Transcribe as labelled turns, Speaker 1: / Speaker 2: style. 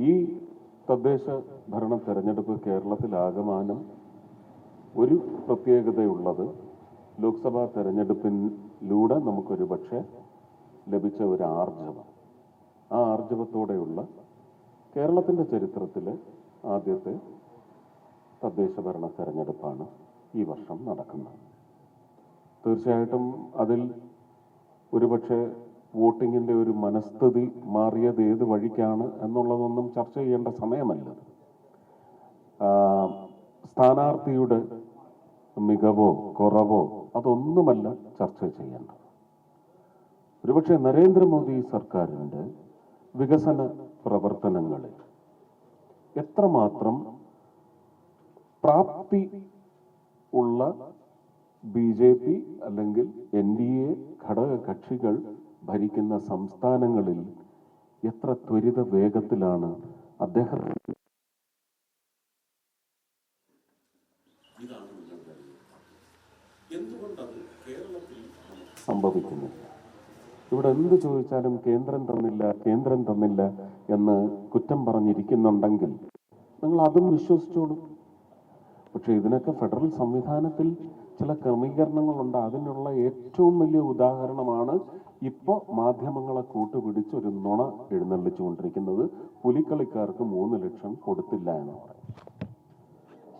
Speaker 1: ഈ തദ്ദേശ ഭരണ തെരഞ്ഞെടുപ്പ് കേരളത്തിലാകമാനം ഒരു പ്രത്യേകതയുള്ളത് ലോക്സഭാ തെരഞ്ഞെടുപ്പിലൂടെ നമുക്കൊരു പക്ഷേ ലഭിച്ച ഒരു ആർജവം. ആ ആർജവത്തോടെയുള്ള കേരളത്തിന്റെ ചരിത്രത്തിൽ ആദ്യത്തെ തദ്ദേശ ഭരണ തെരഞ്ഞെടുപ്പാണ് ഈ വർഷം നടക്കുന്നത്. തീർച്ചയായിട്ടും അതിൽ ഒരുപക്ഷെ വോട്ടിങ്ങിന്റെ ഒരു മനസ്ഥിതി മാറിയത് ഏത് വഴിക്കാണ് എന്നുള്ളതൊന്നും ചർച്ച ചെയ്യേണ്ട സമയമല്ല. സ്ഥാനാർത്ഥിയുടെ മികവോ കുറവോ അതൊന്നുമല്ല ചർച്ച ചെയ്യേണ്ടത്. ഒരുപക്ഷെ നരേന്ദ്രമോദി സർക്കാരിന്റെ വികസന പ്രവർത്തനങ്ങളിൽ എത്രമാത്രം പ്രാപ്തി ഉള്ള ബി ജെ പി അല്ലെങ്കിൽ എൻ ഡി എ ഘടക കക്ഷികൾ ഭരിക്കുന്ന സംസ്ഥാനങ്ങളിൽ എത്ര ത്വരിത വേഗത്തിലാണ് അദ്ദേഹം സംഭവിക്കുന്നില്ല ഇവിടെ എന്ത് ചോദിച്ചാലും കേന്ദ്രം തന്നില്ല കേന്ദ്രം തന്നില്ല എന്ന് കുറ്റം പറഞ്ഞിരിക്കുന്നുണ്ടെങ്കിൽ നിങ്ങൾ അതും വിശ്വസിച്ചോളൂ. പക്ഷെ ഇതിനൊക്കെ ഫെഡറൽ സംവിധാനത്തിൽ ചില ക്രമീകരണങ്ങളുണ്ട്. അതിനുള്ള ഏറ്റവും വലിയ ഉദാഹരണമാണ് ഇപ്പോൾ മാധ്യമങ്ങളെ കൂട്ടുപിടിച്ച് ഒരു നുണ എഴുന്നള്ളിച്ചുകൊണ്ടിരിക്കുന്നത്. പുലിക്കളിക്കാർക്ക് മൂന്ന് ലക്ഷം കൊടുത്തില്ല എന്ന് പറയും.